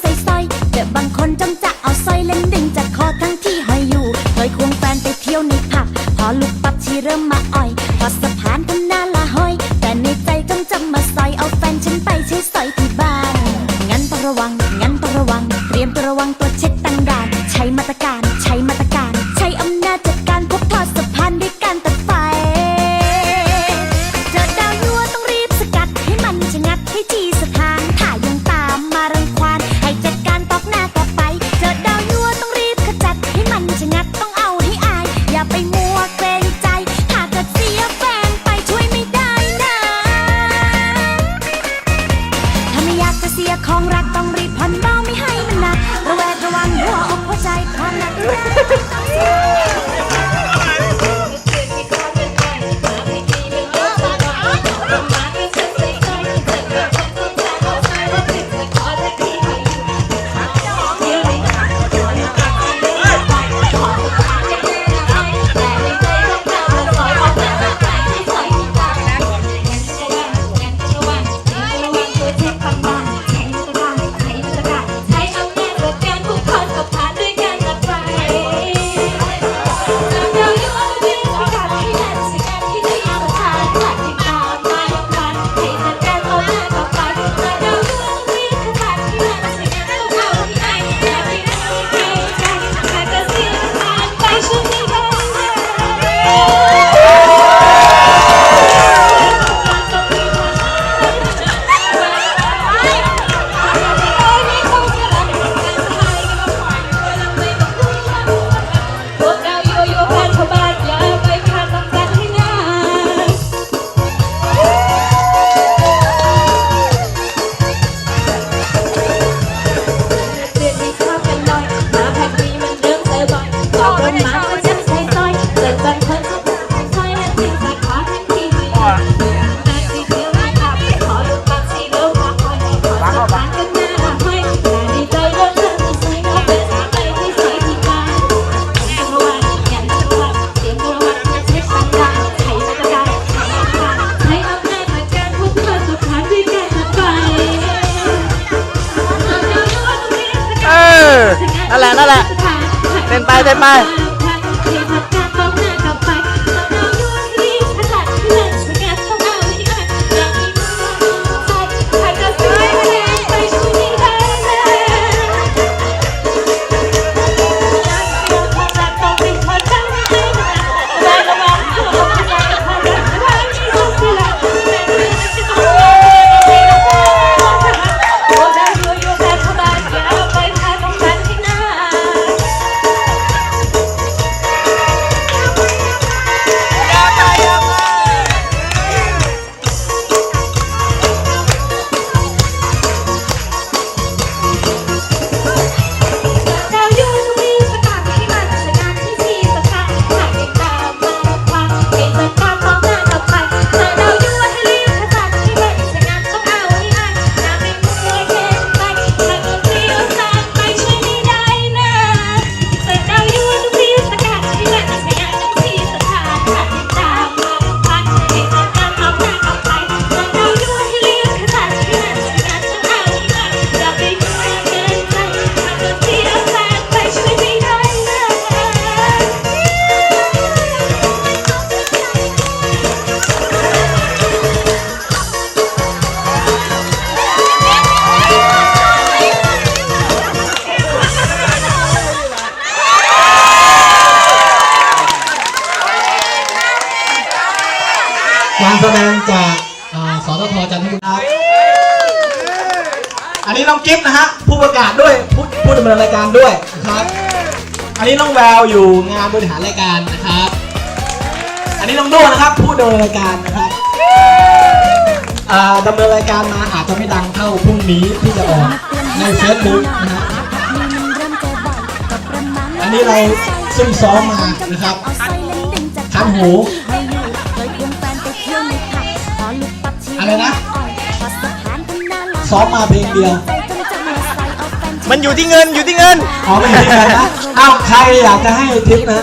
ใส่ๆแต่บางคนจำ 大爷们。 การแสดงจากสททจันทบุรีครับอันนี้น้องกิฟนะฮะผู้ประกาศด้วยผู้ผู้ดำเนินรายการด้วยนะครับ อันนี้น้องแววอยู่งานบริหารรายการนะครับ อันนี้น้องด้วนะครับ ผู้ดำเนินรายการนะครับดำเนินรายการมาอาจจะไม่ดังเท่าพรุ่งนี้ที่จะออกในเฟซบุ๊กนะฮะอันนี้เราซึ่งซ้อมมานะครับคันหู อะไรนะ ซ้อมมาเพลงเดียว มันอยู่ที่เงินอยู่ที่เงิน อ๋อไม่ใช่กันนะ อ้าว ใครอยากจะให้ทิปนะ